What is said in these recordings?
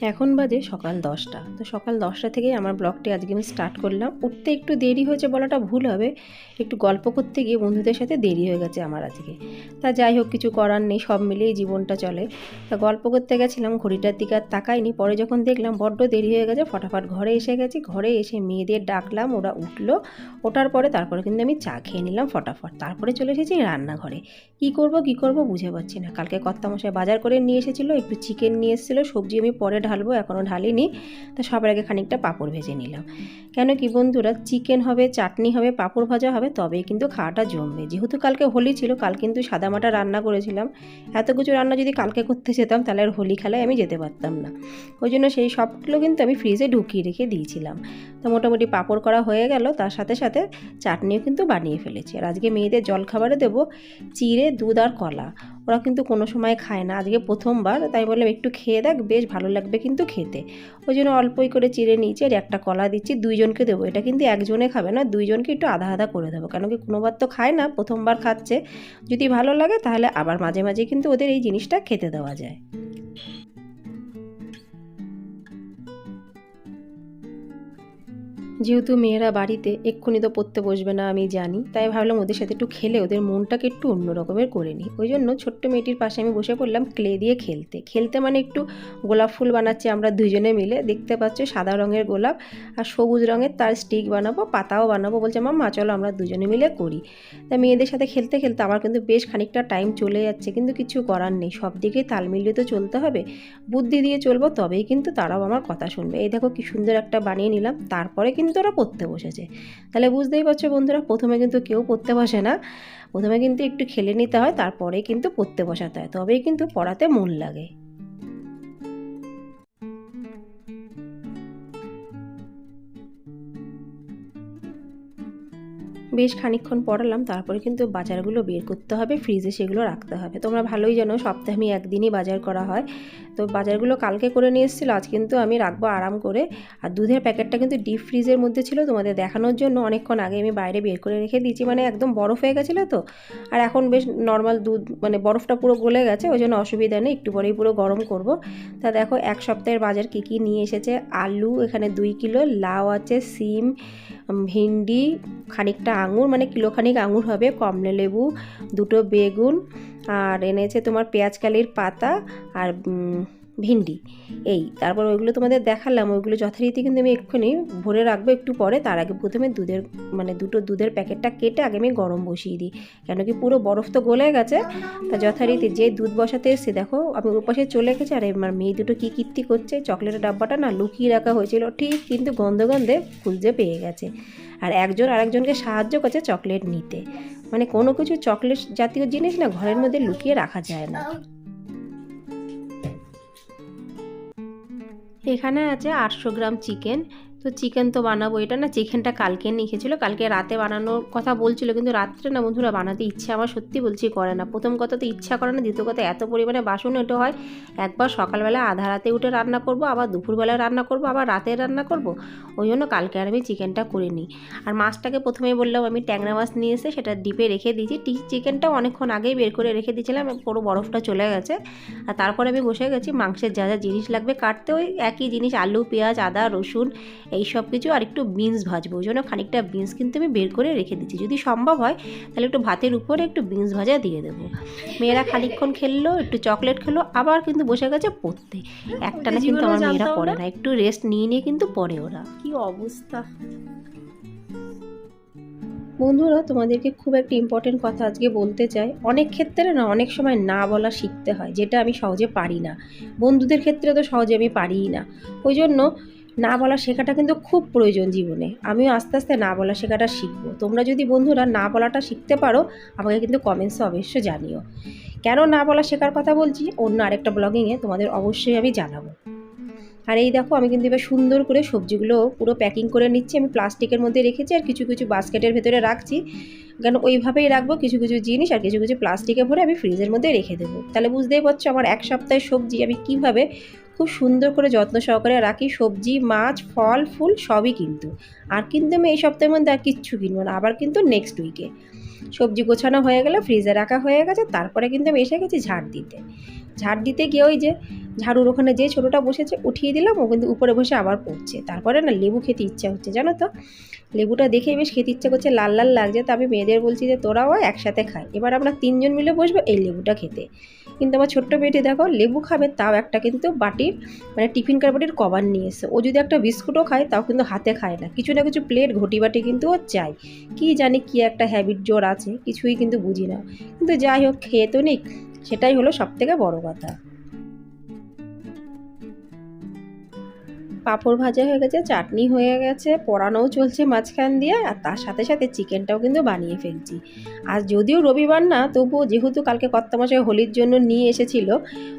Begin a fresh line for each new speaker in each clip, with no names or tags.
এখন বাজে সকাল দশটা। তো সকাল দশটা থেকেই আমার ব্লগটি আজকে আমি স্টার্ট করলাম। উঠতে একটু দেরি হয়েছে বলাটা ভুল হবে। একটু গল্প করতে গিয়ে বন্ধুদের সাথে দেরি হয়ে গেছে আমার আজকে। তা যাই হোক, কিছু করার নেই, সব মিলিয়েই জীবনটা চলে। তা গল্প করতে গেছিলাম, ঘড়িটার দিকে আর তাকাইনি। পরে যখন দেখলাম বড্ড দেরি হয়ে গেছে, ফটাফট ঘরে এসে গেছি। ঘরে এসে মেয়েদের ডাকলাম, ওরা উঠল। ওঠার পরে তারপরে কিন্তু আমি চা খেয়ে নিলাম ফটাফট। তারপরে চলে এসেছি রান্নাঘরে। কী করব কী করব বুঝে পাচ্ছি না। কালকে কর্তামশাই বাজার করে নিয়ে এসেছিল, একটু চিকেন নিয়ে এসেছিল, সবজি আমি পরে ঢালবো, এখনও ঢালিনি। তা সবার আগে খানিকটা পাঁপড় ভেজে নিলাম। কেন কি বন্ধুরা চিকেন হবে, চাটনি হবে, পাঁপড় ভাজা হবে, তবেই কিন্তু খাওয়াটা জমবে। যেহেতু কালকে হোলি ছিল, কাল কিন্তু সাদামাটা রান্না করেছিলাম। এত কিছু রান্না যদি কালকে করতে যেতাম, তাহলে আর হোলি খেলায় আমি যেতে পারতাম না। ওই জন্য সেই সবগুলো কিন্তু আমি ফ্রিজে ঢুকিয়ে রেখে দিয়েছিলাম। তো মোটামুটি পাঁপড় করা হয়ে গেল, তার সাথে সাথে চাটনিও কিন্তু বানিয়ে ফেলেছি। আর আজকে মেয়েদের জলখাবারে দেবো চিড়ে, দুধ আর কলা। ওরা কিন্তু কোনো সময় খায় না। আজকে প্রথমবার, তাই বললাম একটু খেয়ে দেখ, বেশ ভালো লাগবে কিন্তু খেতে। ওই জন্য অল্পই করে চিড়ে নিয়েছি আর একটা কলা দিচ্ছি, দুইজনকে দেবো। এটা কিন্তু একজনে খাবে না, দুইজনকে একটু আধা আধা করে দেবো। কেন কি কোনোবার তো খায় না, প্রথমবার খাচ্ছে। যদি ভালো লাগে তাহলে আবার মাঝে মাঝে কিন্তু ওদের এই জিনিসটা খেতে দেওয়া যায়। যেহেতু মেয়েরা বাড়িতে এক্ষুনি তো পড়তে বসবে না, আমি জানি। তাই ভাবলাম ওদের সাথে একটু খেলে, ওদের মনটাকে একটু অন্য রকমের করে নিই। ওই জন্য ছোট্ট মেয়েটির পাশে আমি বসে পড়লাম ক্লে দিয়ে খেলতে। খেলতে মানে একটু গোলাপ ফুল বানাচ্ছি আমরা দুজনে মিলে। দেখতে পাচ্ছ সাদা রঙের গোলাপ আর সবুজ রঙের তার স্টিক বানাবো, পাতাও বানাবো। বলছে মা চলো আমরা দুজনে মিলে করি। তা মেয়েদের সাথে খেলতে খেলতে আমার কিন্তু বেশ খানিকটা টাইম চলে যাচ্ছে, কিন্তু কিছু করার নেই। সব দিকেই তাল মিলিয়ে তো চলতে হবে। বুদ্ধি দিয়ে চলবো, তবেই কিন্তু তারাও আমার কথা শুনবে। এই দেখো কি সুন্দর একটা বানিয়ে নিলাম। তারপরে কিন্তু ওরা পড়তে বসেছে। তাহলে বুঝতেই পারছ বন্ধুরা, প্রথমে কিন্তু কেউ পড়তে বসে না। প্রথমে কিন্তু একটু খেলে নিতে হয়, তারপরে কিন্তু পড়তে বসাতে হয়। তবেই কিন্তু পড়াতে মন লাগে। বেশ খানিকক্ষণ পড়ালাম, তারপরে কিন্তু বাজারগুলো বের করতে হবে ফ্রিজে সেগুলো রাখতে হবে। তোমরা ভালোই জানো, সপ্তাহে আমি একদিনই বাজার করা হয়। তো বাজারগুলো কালকে করে নিয়ে এসেছিল, আজ কিন্তু আমি রাখব আরাম করে। আর দুধের প্যাকেটটা কিন্তু ডিপ ফ্রিজের মধ্যে ছিল, তোমাদের দেখানোর জন্য অনেকক্ষণ আগে আমি বাইরে বের করে রেখে দিয়েছি মানে একদম বরফ হয়ে গেছিল তো। আর এখন বেশ নর্মাল দুধ মানে বরফটা পুরো গলে গেছে, ওই জন্য অসুবিধা নেই, একটু পরেই পুরো গরম করব। তা দেখো, এক সপ্তাহের বাজার কী কী নিয়ে এসেছে? আলু, এখানে দুই কিলো, লাউ আছে, সিম ভিন্ডি খানিকটা আঙুর মানে কিলোখানিক আঙুর হবে, কমলা লেবু, দুটো বেগুন, আর এনেছে তোমার পেঁয়াজ কালির পাতা, আর ভিন্ডি। এই, তারপর ওইগুলো তোমাদের দেখালাম, ওইগুলো যথারীতি কিন্তু আমি এক্ষুনি ভরে রাখব একটু পরে। তার আগে প্রথমে দুধের মানে দুটো দুধের প্যাকেটটা কেটে আগে আমি গরম বসিয়ে দিই। কেন কি পুরো বরফ তো গলে গেছে, তা যথারীতি যে দুধ বসাতে এসে দেখো, আমি ওপাশে চলে গেছি, আর আমার মেয়ে দুটো কী কীর্তি করছে চকলেটের ডাব্বাটা না লুকিয়ে রাখা হয়েছিল, ঠিক কিন্তু গন্ধ গন্ধে খুঁজে পেয়ে গেছে। আর একজন আরেকজনকে সাহায্য করছে চকলেট নিতে। মানে কোনো কিছু চকলেট জাতীয় জিনিস না ঘরের মধ্যে লুকিয়ে রাখা যায় না। এখানে আছে আটশো গ্রাম চিকেন তো চিকেন তো বানাবো। এটা না চিকেনটা কালকে নিয়ে খেয়েছিলো কালকে রাতে বানানোর কথা বলছিল, কিন্তু রাত্রে না বন্ধুরা বানাতে ইচ্ছে আমার সত্যি বলছি করে না। প্রথম কথা তো ইচ্ছা করে না, দ্বিতীয় কথা এত পরিমাণে বাসন ওটা হয়। একবার সকালবেলা আধা রাতে উঠে রান্না করব, আবার দুপুরবেলায় রান্না করব, আবার রাতে রান্না করব। ওই জন্য কালকে আর আমি চিকেনটা করে নিই। আর মাছটাকে প্রথমেই বললাম, আমি ট্যাংরা মাছ নিয়ে এসে সেটা ডিপে রেখে দিয়েছি। চিকেনটাও অনেকক্ষণ আগেই বের করে রেখে দিয়েছিলাম, পুরো বরফটা চলে গেছে। আর তারপরে আমি বসে গেছি, মাংসের যা যা জিনিস লাগবে কাটতে। ওই একই জিনিস, আলু, পেঁয়াজ, আদা, রসুন এই সব কিছু আর একটু বিনস ভাজবো। ওই জন্য খানিকটা বিনস কিন্তু আমি বের করে রেখে দিচ্ছি। যদি সম্ভব হয় তাহলে একটু ভাতের উপরে একটু বিনস ভাজা দিয়ে দেবো। মেয়েরা খানিকক্ষণ খেললো একটু চকলেট খেলো আবার কিন্তু বসে গেছে পড়তে। একটা না কিন্তু আমার মেয়েরা পড়ে না। একটু রেস্ট নিয়ে নিয়ে কিন্তু পড়ে ওরা।
কি অবস্থা?
বন্ধুরা তোমাদেরকে খুব একটা ইম্পর্টেন্ট কথা আজকে বলতে চাই। অনেক ক্ষেত্রে না অনেক সময় না বলা শিখতে হয় যেটা আমি সহজে পারি না। বন্ধুদের ক্ষেত্রে তো সহজে আমি পারিই না। ওই জন্য না বলা শেখাটা কিন্তু খুব প্রয়োজন জীবনে। আমিও আস্তে আস্তে না বলা শেখাটা শিখব। তোমরা যদি বন্ধুরা না বলাটা শিখতে পারো, আমাকে কিন্তু কমেন্টসে অবশ্য জানিও। কেন না বলা শেখার কথা বলছি? অন্য আরেকটা ব্লগিংয়ে তোমাদের অবশ্যই আমি জানাব। আর এই দেখো, আমি কিন্তু এবার সুন্দর করে সবজিগুলো পুরো প্যাকিং করে নিচ্ছি। আমি প্লাস্টিকের মধ্যে রেখেছি আর কিছু কিছু বাস্কেটের ভেতরে রাখছি। কেন ওইভাবেই রাখব, কিছু কিছু জিনিস আর কিছু কিছু প্লাস্টিকে ভরে আমি ফ্রিজের মধ্যে রেখে দেবো। তাহলে বুঝতেই পারছ, আমার এক সপ্তাহের সবজি আমি কীভাবে খুব সুন্দর করে যত্ন সহকারে রাখি। সবজি, মাছ, ফল, ফুল সবই কিন্তু। আর কিন্তু আমি এই সপ্তাহের মধ্যে আর কিচ্ছু কিনবো না। আবার কিন্তু নেক্সট উইকে সবজি গোছানো হয়ে গেলে ফ্রিজে রাখা হয়ে গেছে। তারপরে কিন্তু আমি এসে গেছি ঝাড় দিতে। ঝাড় দিতে গিয়ে ওই যে ঝাড়ুর ওখানে যে ছোটোটা বসেছে উঠিয়ে দিলাম, ও কিন্তু উপরে বসে আবার পড়ছে। তারপরে না লেবু খেতে ইচ্ছা হচ্ছে, জানো তো? লেবুটা দেখেই বেশ খেতে ইচ্ছা করছে, লাল লাল লাগছে। তো আমি মেয়েদের বলছি যে তোরাও একসাথে খাই। এবার আমরা তিনজন মিলে বসবো এই লেবুটা খেতে। কিন্তু আমার ছোট্ট মেয়েটি দেখো, লেবু খাবে তাও একটা কিন্তু বাটির মানে টিফিন কার বাটির কভার নিয়ে এসে। ও যদি একটা বিস্কুটও খায়, তাও কিন্তু হাতে খায় না। কিছু না কিছু প্লেট ঘটি বাটি কিন্তু ও চাই কি জানি কি একটা হ্যাবিট জোর আছে, কিছুই কিন্তু বুঝি না। কিন্তু যাই হোক, খেয়ে তো নিক। সেটাই হলো সব থেকে বড় কথা। পাঁপড় ভাজা হয়ে গেছে, চাটনি হয়ে গেছে, পোড়ানোও চলছে মাঝখান দিয়ে, আর তার সাথে সাথে চিকেনটাও কিন্তু বানিয়ে ফেলছি। আর যদিও রবিবার না, তবুও যেহেতু কালকে কর্তামশাই হোলির জন্য নিয়ে এসেছিল,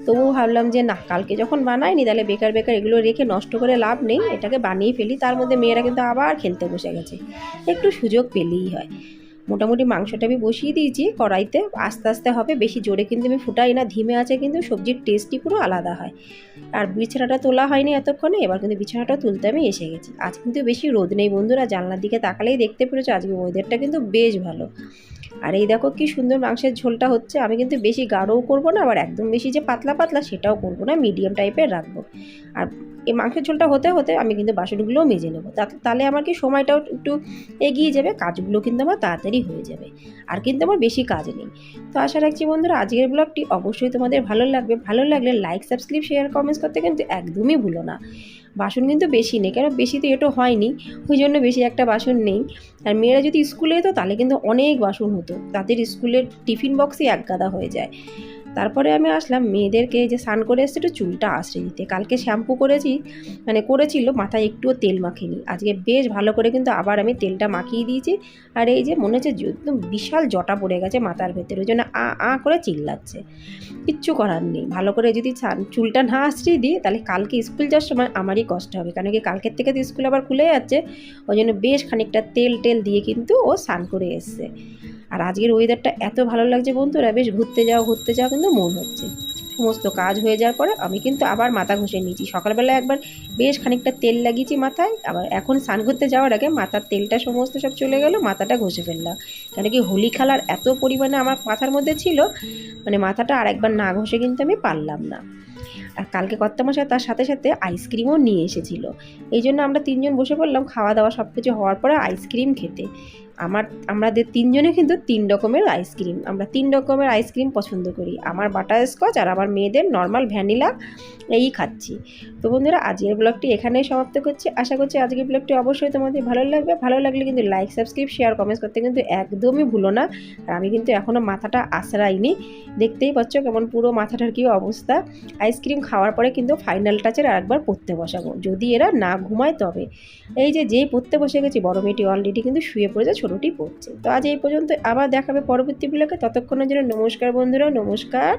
তবুও ভাবলাম যে না, কালকে যখন বানাইনি, তাহলে বেকার বেকার এগুলো রেখে নষ্ট করে লাভ নেই, এটাকে বানিয়ে ফেলি, তার মধ্যে মেয়েরা কিন্তু আবার খেলতে বসে গেছে। একটু সুযোগ পেলেই হয়। মোটামুটি মাংসটা আমি বসিয়ে দিয়েছি, কড়াইতে আস্তে আস্তে হবে, বেশি জোরে কিন্তু আমি ফুটাই না, ধিমে আছে কিন্তু সবজির টেস্টই পুরো আলাদা হয়। আর বিছানাটা তোলা হয়নি এতক্ষণে, এবার কিন্তু বিছানাটা তুলতে আমি এসে গেছি। আজ কিন্তু বেশি রোদ নেই বন্ধুরা, জানলার দিকে তাকালেই দেখতে পেরেছ, আজকে ওয়েদারটা কিন্তু বেশ ভালো। আর এই দেখো কি সুন্দর মাংসের ঝোলটা হচ্ছে, আমি কিন্তু বেশি গাঢ়ও করব না, আবার একদম বেশি যে পাতলা পাতলা সেটাও করব না মিডিয়াম টাইপের রাখব। আর এই মাংসের ঝোলটা হতে হতে আমি কিন্তু বাসনগুলোও মেজে নেব। তাহলে আমার কি সময়টাও একটু এগিয়ে যাবে, কাজগুলো কিন্তু আমার তাড়াতাড়ি হয়ে যাবে। আর কিন্তু আমার বেশি কাজ নেই। তো আশা রাখছি বন্ধুরা আজকের ব্লগটি অবশ্যই তোমাদের ভালো লাগবে। ভালো লাগলে লাইক সাবস্ক্রাইব শেয়ার কমেন্টস করতে কিন্তু একদমই ভুলো না। বাসন কিন্তু বেশি নেই, কেন বেশি তো এটো হয়নি, ওই জন্য বেশি একটা বাসন নেই। আর মেয়েরা যদি স্কুলে যেত তাহলে কিন্তু অনেক বাসন হতো। তাদের স্কুলের টিফিন বক্সই এক গাদা হয়ে যায়। তারপরে আমি আসলাম, মেয়েদেরকে যে স্নান করে এসছে, একটু চুলটা আশ্রয় দিতে কালকে শ্যাম্পু করেছি মানে করেছিল, মাথায় একটুও তেল মাখিনি। আজকে বেশ ভালো করে কিন্তু আবার আমি তেলটা মাখিয়ে দিয়েছি। আর এই যে মনে হচ্ছে একদম বিশাল জটা পড়ে গেছে মাথার ভেতরে, ওই জন্য আ আ করে চিল্লাচ্ছে। কিচ্ছু করার নেই। ভালো করে যদি চুলটা না আশ্রয় দিই তাহলে কালকে স্কুল যাওয়ার সময় আমারই কষ্ট হবে। কারণ কি কালকের থেকে তো স্কুল আবার খুলে যাচ্ছে, ওই জন্য বেশ খানিকটা তেল টেল দিয়ে কিন্তু ও স্নান করে এসছে। আর আজকের ওয়েদারটা এত ভালো লাগছে বন্ধুরা, বেশ ঘুরতে যাও ঘুরতে যাও কিন্তু মন হচ্ছে। সমস্ত কাজ হয়ে যাওয়ার পরে আমি কিন্তু আবার মাথা ঘষে নিয়েছি। সকালবেলা একবার বেশ খানিকটা তেল লাগিয়েছি মাথায়, আবার এখন স্নান করতে যাওয়ার আগে মাথার তেলটা সমস্ত সব চলে গেল, মাথাটা ঘষে ফেললাম। কেন কি হোলি খেলার এত পরিমাণে আমার মাথার মধ্যে ছিল মানে মাথাটা আরেকবার না ঘষে কিন্তু আমি পারলাম না। আর কালকে কর্তামশাই তার সাথে সাথে আইসক্রিমও নিয়ে এসেছিল। এই জন্য আমরা তিনজন বসে পড়লাম খাওয়া দাওয়া সব কিছু হওয়ার পরে আইসক্রিম খেতে। আমার, আমাদের তিনজনে কিন্তু তিন রকমের আইসক্রিম আমরা তিন রকমের আইসক্রিম পছন্দ করি। আমার বাটার স্কচ আর আমার মেয়েদের নর্মাল ভ্যানিলা এই খাচ্ছি। তো বন্ধুরা, আজকের ব্লগটি এখানেই সমাপ্ত করছি। আশা করছি আজকের ব্লগটি অবশ্যই তোমাদের ভালো লাগবে। ভালো লাগলে কিন্তু লাইক সাবস্ক্রাইব শেয়ার কমেন্টস করতে কিন্তু একদমই ভুলো না। আর আমি কিন্তু এখনও মাথাটা আশ্রাইনি দেখতেই পাচ্ছ কেমন পুরো মাথাটার কী অবস্থা। আইসক্রিম খাওয়ার পরে কিন্তু ফাইনাল টাচের আরেকবার পড়তে বসাবো। যদি এরা না ঘুমায় তবে। এই যে যেই পড়তে বসে গেছি, বড় মেয়েটি অলরেডি কিন্তু শুয়ে পড়েছে ছোটোটি পড়ছে। তো আজ এই পর্যন্ত আবার দেখাবে পরবর্তী ব্লগে ততক্ষণের জন্য নমস্কার বন্ধুরা, নমস্কার।